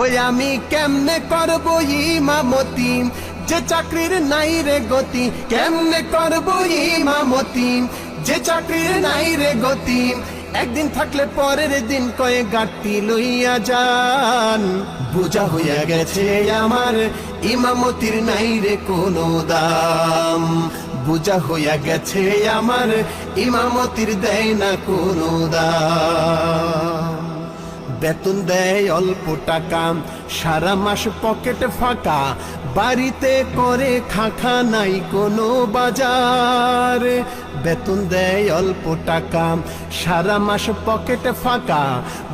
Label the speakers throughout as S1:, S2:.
S1: ওই আমি কেমনে করব ইমামতি? যে চাকরির নাই রে গতি, কেমনে করব ইমামতি? যে চাকরির নাই রে গতি, একদিন থাকলে পরের দিন কয়ে গাটি লইয়া যান। বোঝা হইয়া গেছে আমার ইমামতির নাই রে কোনো দাম। বুঝা হইয়া গেছে আমার ইমামতির দেয় না কোনো দাম। বেতন দেয় অল্প টাকা। সারা মাস পকেট ফাঁকা, বাড়িতে করে খাখা নাই কোনো বাজার। বেতন দেয় অল্প টাকা, সারা মাস পকেট ফাঁকা,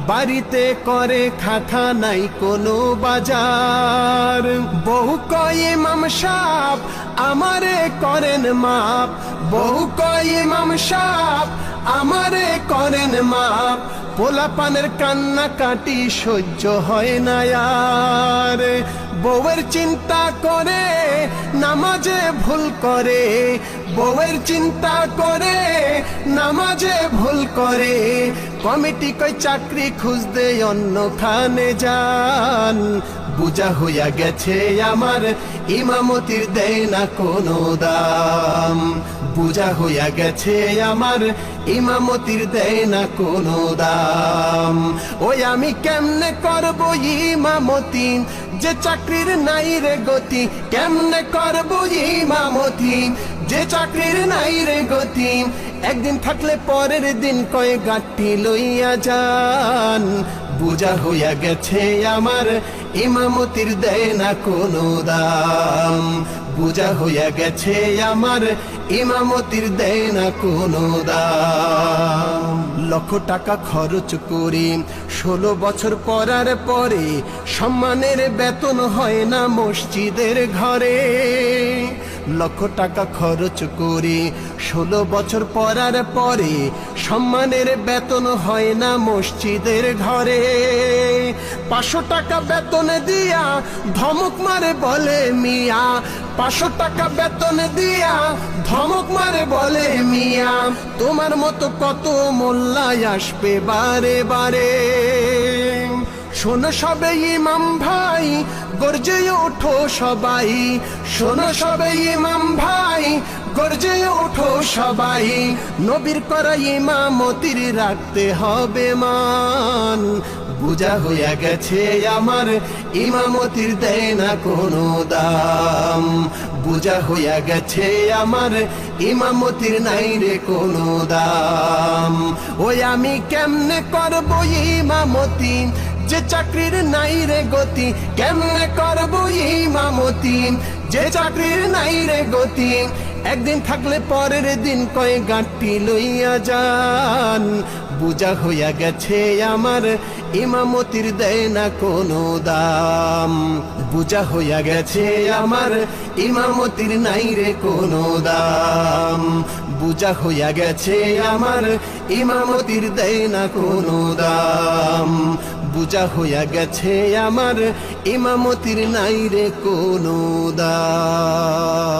S1: বাড়িতে করে খাখা নাই কোনো বাজার। বহু কয়ে মাম সাপ আমারে করেন মাপ বহু কয়ে মাম সাপ আমারে করেন মাপ। পোলাপানের কান্না কাটি সহ্য হয় না আর। বউয়ের চিন্তা করে, নামাজে ভুল করে। বউয়ের চিন্তা করে, নামাজে ভুল করে। কমিটি কই চাকরি খুঁজতে অন্য খানে যান। বুঝা হইয়া গেছে আমার ইমামতির দেয় না কোনো দাম। বুঝা হইয়া গেছে আমার ইমামতির দেয় না কোনো দাম। ওই আমি কেমনে করব ইমামতি? যে চাকরির নাই রে গতি, কেমনে করব ইমামতি? যে চাকরির নাই রে গতি, একদিন থাকলে পরের দিন কয়ে গাঠি লইয়া যান। বুঝা হইয়া গেছে আমার ইমামতির দেয় না কোনো দাম। বুঝা হইয়া গেছে আমার, ইমামতির দেয় না কোনো দাম। লক্ষ টাকা খরচ করি, ষোলো বছর পরার পরে সম্মানের বেতন হয় না মসজিদের ঘরে। লক্ষ টাকা খরচ করি, ষোলো বছর পরার পরে সম্মানের বেতন হয় না মসজিদের ঘরে। পাঁচশো টাকা বেতন দিয়া ধমক মারে বলে মিয়া। পাঁচশো টাকা বেতন দিয়া ধমক মারে বলে মিয়া। তোমার মতো কত মোল্লায় আসবে বারে বারে। শোনো সবে ইমাম ভাই, গর্জে ওঠো সবাই। শোনো সবে ইমাম ভাই গর্জে ওঠো সবাই। নবীর করা ইমামতির রাখতে হবে মান। বুঝা হইয়া গেছে আমার ইমামতির দেয় না কোনো দাম। বুঝা হইয়া গেছে আমার ইমামতির নাই রে কোনো দাম। ওই আমি কেমনে করব ইমামতি? যে চাকরির নাই রে গতি, কেমনে করব ইমামতি? যে চাকরির নাই রে গতি একদিন থাকলে পরের দিন কয়ে গাঁটটি লইয়া যান। বুঝা হইয়া গেছে আমার ইমামতির দেয় না কোনো দাম। বুঝা হইয়া গেছে আমার ইমামতির নাই রে কোনো দাম। বুঝা হইয়া গেছে আমার ইমামতির দেয় না কোনো দাম। বুঝা হইয়া গেছে আমার ইমামতির নাই রে কোনো দাম